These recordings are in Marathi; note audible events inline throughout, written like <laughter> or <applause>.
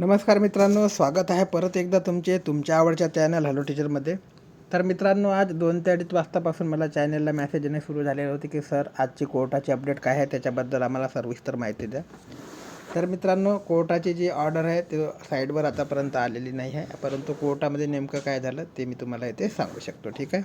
नमस्कार मित्रांनो स्वागत आहे परत एकदा तुमचे तुमच्या आवडच्या चॅनल हॅलो टीचरमध्ये तर मित्रांनो आज दोन ते अडीच वाजतापासून मला चॅनलला मेसेज येणे सुरू झालेले होते की सर आजची कोर्टाची अपडेट काय आहे? त्याच्याबद्दल आम्हाला सविस्तर माहिती द्या. तर मित्रांनो कोर्टाची जी ऑर्डर आहे ते साईडवर आतापर्यंत आलेली नाही आहे. परंतु कोर्टामध्ये नेमकं काय झालं ते मी तुम्हाला इथे सांगू शकतो ठीक आहे?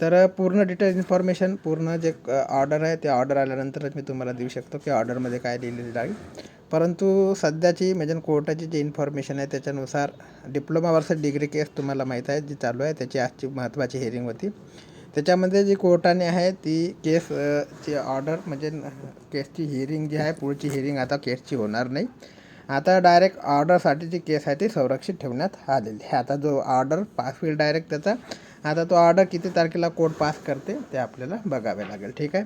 तर पूर्ण डिटेल इन्फॉर्मेशन पूर्ण जे ऑर्डर आहे ते ऑर्डर आल्यानंतरच मी तुम्हाला देऊ शकतो की ऑर्डरमध्ये काय लिहिलेलं आहे. परंतु सध्याची म्हणजे कोर्टाची जी इन्फॉर्मेशन आहे त्याच्यानुसार डिप्लोमा वर्सेस डिग्री केस तुम्हाला माहीत आहे जी चालू आहे त्याची आजची महत्त्वाची हेअरिंग होती. त्याच्यामध्ये जी कोर्टाने आहे ती केस ची ऑर्डर म्हणजे केसची हिअरिंग जी आहे पुढची हिअरिंग आता केसची होणार नाही. आता डायरेक्ट ऑर्डरसाठी जी केस आहे ती संरक्षित ठेवण्यात आलेली आहे. आता जो ऑर्डर पास होईल डायरेक्ट त्याचा आता तो ऑर्डर किती तारखेला कोर्ट पास करते ते आपल्याला बघावे लागेल. ठीक आहे?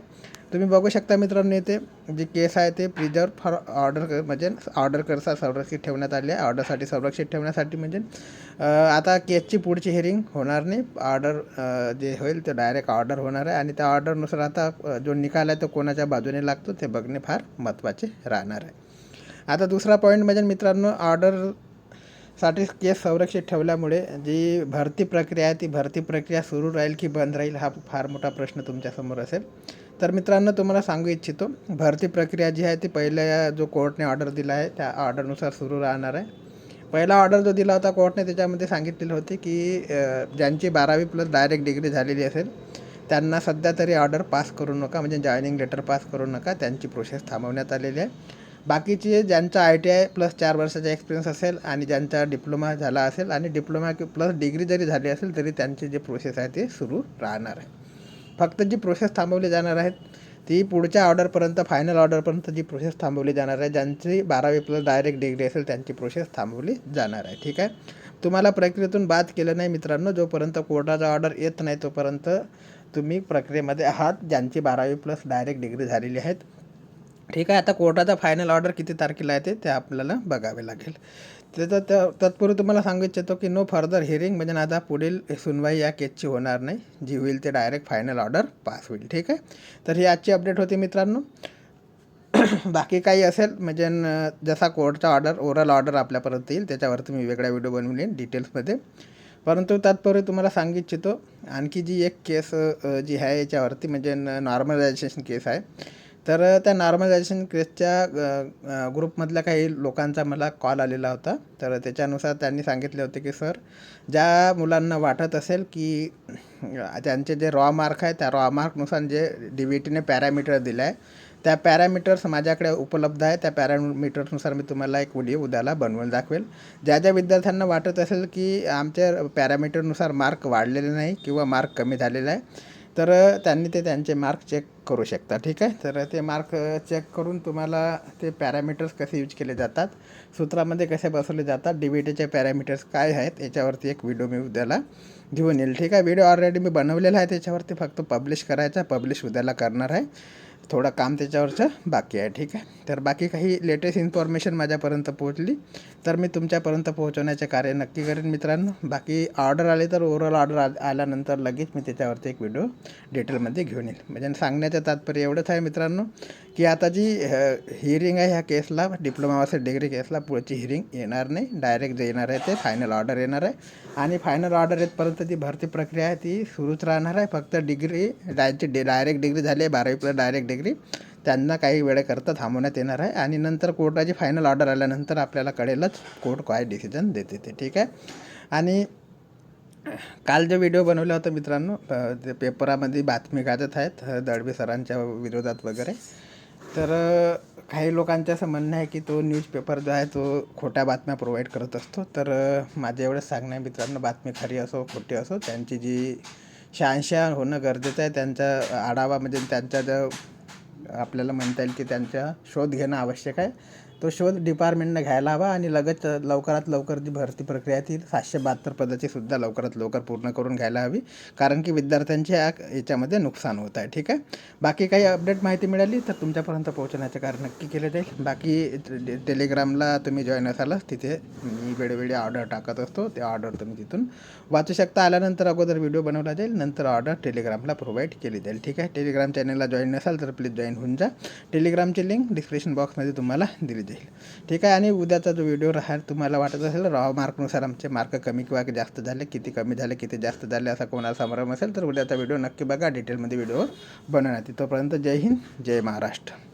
तुम्ही बघू शकता मित्रांनो इथे जे केस आहे ते प्रिझर्व फॉर ऑर्डर म्हणजे ऑर्डर करता संरक्षित ठेवण्यात आले आहे. ऑर्डरसाठी संरक्षित ठेवण्यासाठी म्हणजे आता केसची पुढची हिअरिंग होणार नाही. ऑर्डर जे होईल ते डायरेक्ट ऑर्डर होणार आहे. आणि त्या ऑर्डरनुसार आता जो निकाल आहे तो कोणाच्या बाजूने लागतो ते बघणे फार महत्त्वाचे राहणार आहे. आता दुसरा पॉईंट म्हणजे मित्रांनो ऑर्डरसाठी केस संरक्षित ठेवल्यामुळे जी भरती प्रक्रिया आहे ती भरती प्रक्रिया सुरू राहील की बंद राहील हा फार मोठा प्रश्न तुमच्यासमोर असेल. तर मित्रांनो तुम्हाला सांगू इच्छितो भरती प्रक्रिया जी आहे ती पहिल्या जो कोर्टने ऑर्डर दिला आहे त्या ऑर्डरनुसार सुरू राहणार आहे. पहिला ऑर्डर जो दिला होता कोर्टने त्याच्यामध्ये सांगितलेलं होते की ज्यांची बारावी प्लस डायरेक्ट डिग्री झालेली असेल त्यांना सध्या तरी ऑर्डर पास करू नका म्हणजे जॉईनिंग लेटर पास करू नका त्यांची प्रोसेस थांबवण्यात आलेली आहे. बाकीचे ज्यांचा आय टी आय प्लस चार वर्षाचा एक्सपिरियन्स असेल आणि ज्यांचा डिप्लोमा झाला असेल आणि डिप्लोमा प्लस डिग्री जरी झाली असेल तरी त्यांची जे प्रोसेस आहे ते सुरू राहणार आहे. फक्त जी प्रोसेस थांबवली जाणार आहेत ती पुढच्या ऑर्डरपर्यंत फायनल ऑर्डरपर्यंत जी प्रोसेस थांबवली जाणार आहे ज्यांची बारावी प्लस डायरेक्ट डिग्री असेल त्यांची प्रोसेस थांबवली जाणार आहे. ठीक आहे? तुम्हाला प्रक्रियेतून बाद केलं नाही मित्रांनो. जोपर्यंत कोर्टाचा ऑर्डर येत नाही तोपर्यंत तुम्ही प्रक्रियेमध्ये आहात ज्यांची बारावी प्लस डायरेक्ट डिग्री झालेली आहेत. ठीक आहे? आता कोर्टाचा फायनल ऑर्डर किती तारखेला येते ते आपल्याला बघावे लागेल. त्याचा त्या तत्पूर्वी तुम्हाला सांगू इच्छितो की नो फर्दर हिअरिंग म्हणजे आता पुढील सुनवाई या केसची होणार नाही. जी होईल ते डायरेक्ट फायनल ऑर्डर पास होईल. ठीक आहे? तर ही आजची अपडेट होती मित्रांनो. <clears throat> बाकी काही असेल म्हणजे जसा कोर्टचा ऑर्डर ओरल ऑर्डर आपल्यापर्यंत येईल त्याच्यावरती मी वेगळा व्हिडिओ बनवले डिटेल्समध्ये परंतु तत्पूर्वी तुम्हाला सांगू इच्छितो आणखी जी एक केस जी आहे याच्यावरती म्हणजे नॉर्मलायझेशन केस आहे तर त्या नॉर्मलायझेशन केसच्या ग्रुपमधल्या काही लोकांचा मला कॉल आलेला होता. तर त्याच्यानुसार त्यांनी सांगितले होते की सर ज्या मुलांना वाटत असेल की त्यांचे जे रॉ मार्क आहे त्या रॉ मार्कनुसार जे डी व्ही टीने पॅरामीटर दिलं आहे त्या पॅरामीटर्स माझ्याकडे उपलब्ध आहे. त्या पॅरामीटर्सनुसार मी तुम्हाला एक व्हिडिओ उद्याला बनवून दाखवेल. ज्या ज्या विद्यार्थ्यांना वाटत असेल की आमच्या पॅरामीटरनुसार मार्क वाढलेले नाही किंवा मार्क कमी झालेला आहे तर त्यांनी ते त्यांचे मार्क चेक करू शकता ठीक आहे? तर ते मार्क चेक करून तुम्हाला ते पॅरामीटर्स कसे यूज केले जातात सूत्रामध्ये कसे बसवले जातात डी बी टीचे पॅरामीटर्स काय आहेत याच्यावरती एक व्हिडिओ मी उद्याला घेऊन येईल ठीक आहे? व्हिडिओ ऑलरेडी मी बनवलेला आहे त्याच्यावरती फक्त पब्लिश करायचा पब्लिश उद्याला करणार आहे. थोडं काम त्याच्यावरचं बाकी आहे ठीक आहे? तर बाकी काही लेटेस्ट इन्फॉर्मेशन माझ्यापर्यंत पोहोचली. तर मी तुमच्यापर्यंत पोहोचवण्याचे कार्य नक्की करेन मित्रांनो. बाकी ऑर्डर आले तर ओव्हरऑल ऑर्डर आ आल्यानंतर लगेच मी त्याच्यावरती एक व्हिडिओ डिटेलमध्ये घेऊन येईल. म्हणजे सांगण्याचं तात्पर्य एवढंच आहे मित्रांनो की आता जी हिअरिंग आहे ह्या केसला डिप्लोमा वर्सेस डिग्री केसला पुढची हिअरिंग येणार नाही. डायरेक्ट जे येणार आहे ते फायनल ऑर्डर येणार आहे. आणि फायनल ऑर्डर येतपर्यंत जी भरती प्रक्रिया आहे ती सुरूच राहणार आहे. फक्त डिग्री डायची डे डायरेक्ट डिग्री झाली आहे बारावी प्लस डायरेक्ट डिग्री त्यांना काही वेळेकरता थांबवण्यात येणार आहे आणि नंतर कोर्टाची फायनल ऑर्डर आल्यानंतर आपल्याला कळेलच कोर्ट काय डिसिजन देते ते ठीक आहे? आणि काल जो व्हिडिओ बनवला होता मित्रांनो ते पेपरामध्ये बातमी गाजत आहेत अ, दळवे सरांच्या विरोधात वगैरे. तर काही लोकांचं असं म्हणणं आहे की तो न्यूजपेपर जो आहे तो खोट्या बातम्या प्रोव्हाइड करत असतो. तर माझ्या माझं एवढंच सांगणं आहे मित्रांनो बातमी खरी असो खोटी असो त्यांची जी शहानिशा होणं गरजेचं आहे त्यांचा आढावा म्हणजे त्यांचा जो आपल्याला म्हणता येईल की त्यांचा शोध घेणं आवश्यक आहे. तो शोध डिपार्टमेंटनं घ्यायला हवा आणि लगेच लवकरात लवकर जी भरती प्रक्रिया ती सातशे बहात्तर पदाची सुद्धा लवकरात लवकर पूर्ण करून घ्यायला हवी. कारण की विद्यार्थ्यांच्या याच्यामध्ये नुकसान होत आहे ठीक आहे? बाकी काही अपडेट माहिती मिळाली तर तुमच्यापर्यंत पोहोचण्याचे कार्य नक्की केले जाईल. बाकी टेलिग्रामला तुम्ही जॉईन असालच तिथे मी वेळोवेळी ऑर्डर टाकत असतो. ते ऑर्डर तुम्ही तिथून वाचू शकता. आल्यानंतर अगोदर व्हिडिओ बनवला जाईल. नंतर ऑर्डर टेलिग्रामला प्रोव्हाइड केली जाईल ठीक आहे? टेलिग्राम चॅनलला जॉईन नसाल तर प्लीज जॉईन होऊन जा. टेलिग्रामची लिंक डिस्क्रिप्शन बॉक्समध्ये तुम्हाला दिली जाईल. ठीक आहे? आणि उद्याचा जो व्हिडिओ राहील तुम्हाला वाटत असेल रॉ मार्कनुसार आमचे मार्क कमी किंवा जास्त झाले किती कमी झाले किती जास्त झाले असा कोणाला समारंभ असेल तर उद्याचा व्हिडिओ नक्की बघा. डिटेलमध्ये व्हिडिओ बनवण्यात येईल. तोपर्यंत जय हिंद जय महाराष्ट्र.